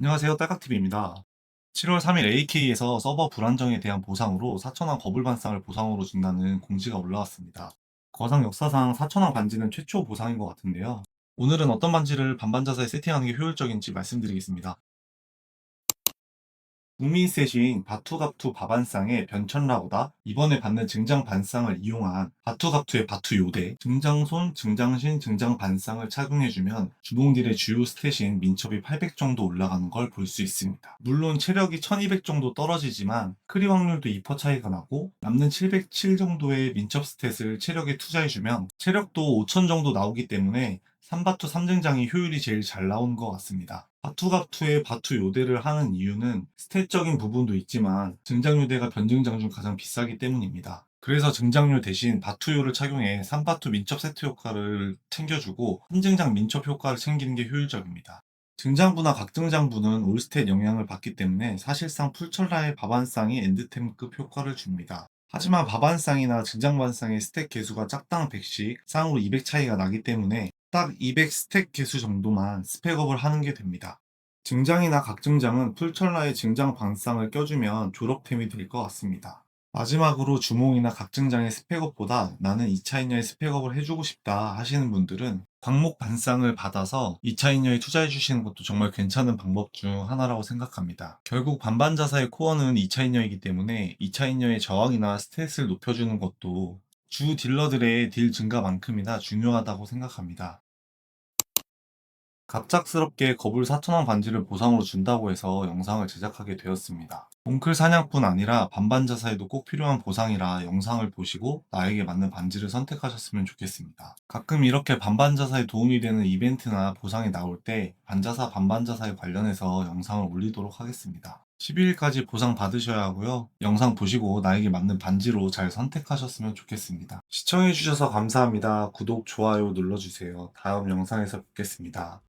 안녕하세요. 딸깍TV입니다. 7월 3일 AK에서 서버 불안정에 대한 보상으로 4천원 거불 반상을 보상으로 준다는 공지가 올라왔습니다. 거상 역사상 4천원 반지는 최초 보상인 것 같은데요. 오늘은 어떤 반지를 반반자사에 세팅하는 게 효율적인지 말씀드리겠습니다. 국민세신 바투갑투 바반상의 변천라보다 이번에 받는 증장 반상을 이용한 바투갑투의 바투 요대, 증장손, 증장신, 증장 반상을 착용해주면 주몽딜의 주요 스탯인 민첩이 800 정도 올라가는 걸 볼 수 있습니다. 물론 체력이 1200 정도 떨어지지만 크리 확률도 2% 차이가 나고 남는 707 정도의 민첩 스탯을 체력에 투자해주면 체력도 5000 정도 나오기 때문에 3바투 3증장이 효율이 제일 잘 나오는 것 같습니다. 바투갑투의 바투 요대를 하는 이유는 스탯적인 부분도 있지만 증장요대가 변증장 중 가장 비싸기 때문입니다. 그래서 증장료 대신 바투요를 착용해 3바투 민첩 세트 효과를 챙겨주고 3증장 민첩 효과를 챙기는 게 효율적입니다. 증장부나 각증장부는 올스탯 영향을 받기 때문에 사실상 풀철라의 바반상이 엔드템급 효과를 줍니다. 하지만 바반상이나 증장반상의 스택 개수가 짝당 100씩 쌍으로 200 차이가 나기 때문에 딱 200 스택 개수 정도만 스펙업을 하는 게 됩니다. 증장이나 각증장은 풀철라의 증장 반상을 껴주면 졸업템이 될 것 같습니다. 마지막으로 주몽이나 각증장의 스펙업보다 나는 2차 인여의 스펙업을 해주고 싶다 하시는 분들은 광목 반상을 받아서 2차 인여에 투자해 주시는 것도 정말 괜찮은 방법 중 하나라고 생각합니다. 결국 반반자사의 코어는 2차 인여이기 때문에 2차 인여의 저항이나 스탯을 높여주는 것도 주 딜러들의 딜 증가만큼이나 중요하다고 생각합니다. 갑작스럽게 거불 4천원 반지를 보상으로 준다고 해서 영상을 제작하게 되었습니다. 몽클 사냥뿐 아니라 반반 자사에도 꼭 필요한 보상이라 영상을 보시고 나에게 맞는 반지를 선택하셨으면 좋겠습니다. 가끔 이렇게 반반 자사에 도움이 되는 이벤트나 보상이 나올 때 반자사 반반 자사에 관련해서 영상을 올리도록 하겠습니다. 12일까지 보상 받으셔야 하고요. 영상 보시고 나에게 맞는 반지로 잘 선택하셨으면 좋겠습니다. 시청해주셔서 감사합니다. 구독, 좋아요 눌러주세요. 다음 영상에서 뵙겠습니다.